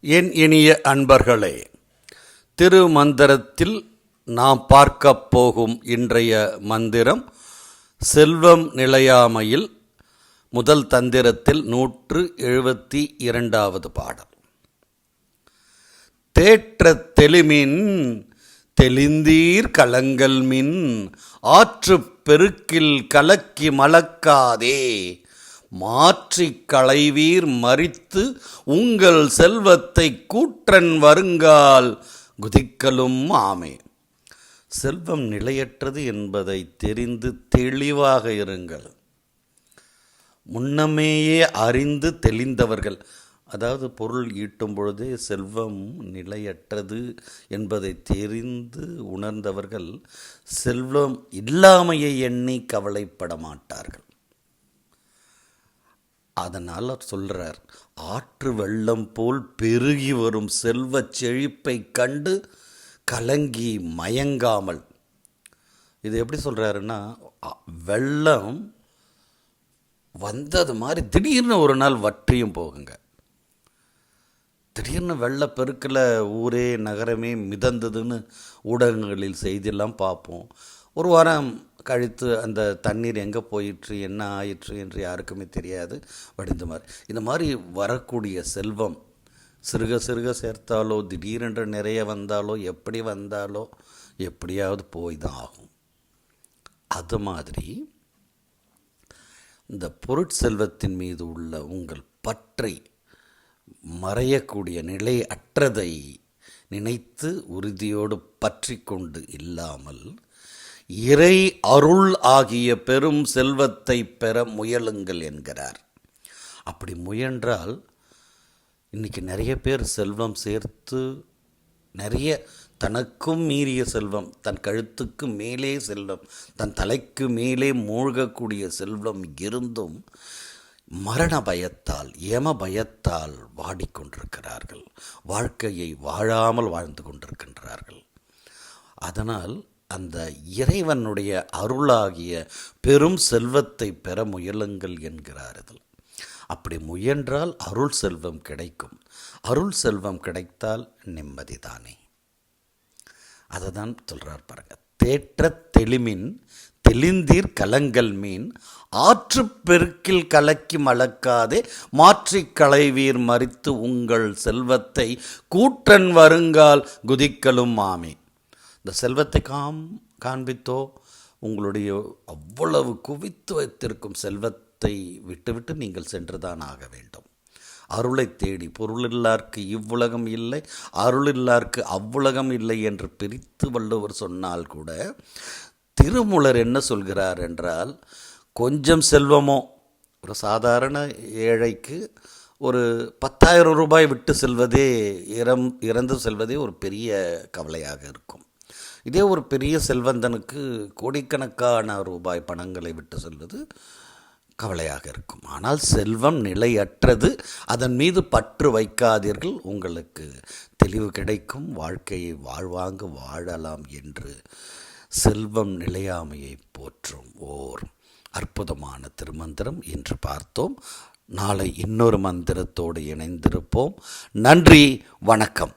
என் இனிய அன்பர்களே திருமந்திரத்தில் நாம் பார்க்கப் போகும் இன்றைய மந்திரம் செல்வம் நிலையாமையில் முதல் தந்திரத்தில் நூற்று எழுபத்தி இரண்டாவது பாடல். தேற்ற தெளிமின் தெளிந்தீர் கலங்கல் மின் ஆற்றுப் பெருக்கில் கலக்கி மலக்காதே மாற்றி களைவீர் மறித்து உங்கள் செல்வத்தை கூற்றன் வருங்கால் குதிக்கலும் ஆமே செல்வம் நிலையற்றது என்பதை தெரிந்து தெளிவாக இருங்கள். முன்னமேயே அறிந்து தெளிந்தவர்கள். அதாவது பொருள் ஈட்டும் பொழுதே செல்வம் நிலையற்றது என்பதை தெரிந்து உணர்ந்தவர்கள் செல்வம் இல்லாமையை எண்ணி கவலைப்பட மாட்டார்கள். அதனால் சொல்கிறார் ஆற்று வெள்ளம் போல் பெருகி வரும் செல்வ செழிப்பை கண்டு கலங்கி மயங்காமல். இது எப்படி சொல்கிறாருன்னா வெள்ளம் வந்தது மாதிரி திடீர்னு ஒரு நாள் வற்றியும் போகுங்க. திடீர்னு வெள்ளப்பெருக்கில் ஊரே நகரமே மிதந்ததுன்னு ஊடகங்களில் செய்தியெல்லாம் பார்ப்போம். ஒரு வாரம் கழித்து அந்த தண்ணீர் எங்கே போயிற்று என்ன ஆயிற்று என்று யாருக்குமே தெரியாது வடிந்த மாதிரி இந்த மாதிரி வரக்கூடிய செல்வம் சிறுக சிறுக சேர்த்தாலோ திடீரென்று நிறைய வந்தாலோ எப்படி வந்தாலோ எப்படியாவது போய் தான் ஆகும். அது மாதிரி இந்த பொருட்செல்வத்தின் மீது உள்ள உங்கள் பற்றை மறையக்கூடிய நிலை அற்றதை நினைத்து உறுதியோடு பற்றி கொண்டு இல்லாமல் இறை அருள் ஆகிய பெரும் செல்வத்தை பெற முயலுங்கள் என்கிறார். அப்படி முயன்றால் இன்றைக்கி நிறைய பேர் செல்வம் சேர்த்து நிறைய தனக்கும் மீறிய செல்வம் தன் கழுத்துக்கு மேலே செல்வம் தன் தலைக்கு மேலே மூழ்கக்கூடிய செல்வம் இருந்தும் மரண பயத்தால் ஏம பயத்தால் வாடிக்கொண்டிருக்கிறார்கள் வாழ்க்கையை வாழாமல் வாழ்ந்து கொண்டிருக்கின்றார்கள். அதனால் அந்த இறைவனுடைய அருளாகிய பெரும் செல்வத்தை பெற முயலுங்கள் என்கிறார் இதில். அப்படி முயன்றால் அருள் செல்வம் கிடைக்கும். அருள் செல்வம் கிடைத்தால் நிம்மதிதானே அதை தான் சொல்கிறார் பாருங்க. தேற்ற தெளிமின் தெளிந்தீர் கலங்கள் மீன் ஆற்றுப் பெருக்கில் கலக்கி மலக்காதே மாற்றிக் களைவீர் மறித்து உங்கள் செல்வத்தை கூற்றன் வருங்கால் குதிக்கலும் மாமே. இந்த செல்வத்தை காம் காண்பித்தோ உங்களுடைய அவ்வளவு குவித்து வைத்திருக்கும் செல்வத்தை விட்டுவிட்டு நீங்கள் சென்றுதான் ஆக வேண்டும். அருளை தேடி பொருளில்லார்க்கு இவ்வுலகம் இல்லை அருளில்லார்க்கு அவ்வுலகம் இல்லை என்று பிரித்து வள்ளுவர் சொன்னால் கூட திருமூலர் என்ன சொல்கிறார் என்றால் கொஞ்சம் செல்வமோ ஒரு சாதாரண ஏழைக்கு ஒரு பத்தாயிரம் ரூபாய் விட்டு செல்வதே இறம் இறந்து செல்வதே ஒரு பெரிய கவலையாக இருக்கும். இதே ஒரு பெரிய செல்வந்தனுக்கு கோடிக்கணக்கான ரூபாய் பணங்களை விட்டு செல்வது கவலையாக இருக்கும். ஆனால் செல்வம் நிலையற்றது. அதன் மீது பற்று வைக்காதீர்கள். உங்களுக்கு தெளிவு கிடைக்கும். வாழ்க்கையை வாழ்வாங்க வாழலாம் என்று செல்வம் நிலையாமையை போற்றும் ஓர் அற்புதமான திருமந்திரம் இன்று பார்த்தோம். நாளை இன்னொரு மந்திரத்தோடு இணைந்திருப்போம். நன்றி. வணக்கம்.